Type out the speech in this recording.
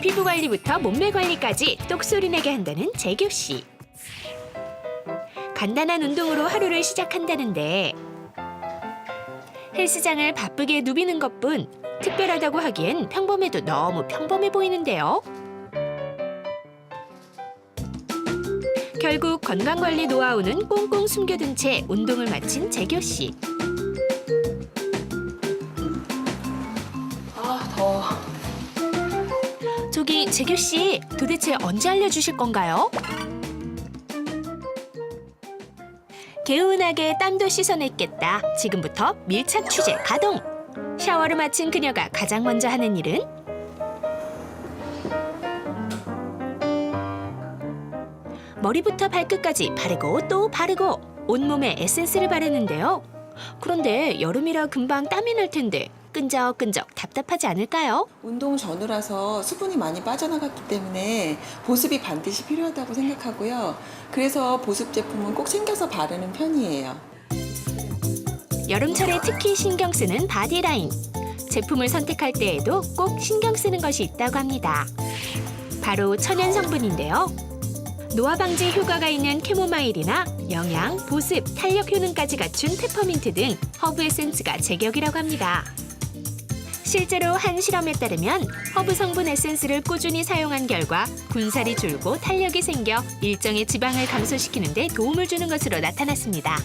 피부 관리부터 몸매 관리까지 똑소리내게 한다는 재규 씨. 간단한 운동으로 하루를 시작한다는데 헬스장을 바쁘게 누비는 것뿐 특별하다고 하기엔 평범해도 너무 평범해 보이는데요. 결국 건강관리 노하우는 꽁꽁 숨겨둔 채 운동을 마친 재규 씨. 저기 재규 씨 도대체 언제 알려주실 건가요? 개운하게 땀도 씻어냈겠다. 지금부터 밀착 취재 가동. 샤워를 마친 그녀가 가장 먼저 하는 일은 머리부터 발끝까지 바르고 또 바르고 온몸에 에센스를 바르는데요. 그런데 여름이라 금방 땀이 날 텐데 끈적끈적 답답하지 않을까요? 운동 전후라서 수분이 많이 빠져나갔기 때문에 보습이 반드시 필요하다고 생각하고요. 그래서 보습 제품은 꼭 챙겨서 바르는 편이에요. 여름철에 특히 신경 쓰는 바디라인. 제품을 선택할 때에도 꼭 신경 쓰는 것이 있다고 합니다. 바로 천연 성분인데요. 노화 방지 효과가 있는 캐모마일이나 영양, 보습, 탄력 효능까지 갖춘 페퍼민트 등 허브 에센스가 제격이라고 합니다. 실제로 한 실험에 따르면 허브 성분 에센스를 꾸준히 사용한 결과 군살이 줄고 탄력이 생겨 일정의 지방을 감소시키는 데 도움을 주는 것으로 나타났습니다.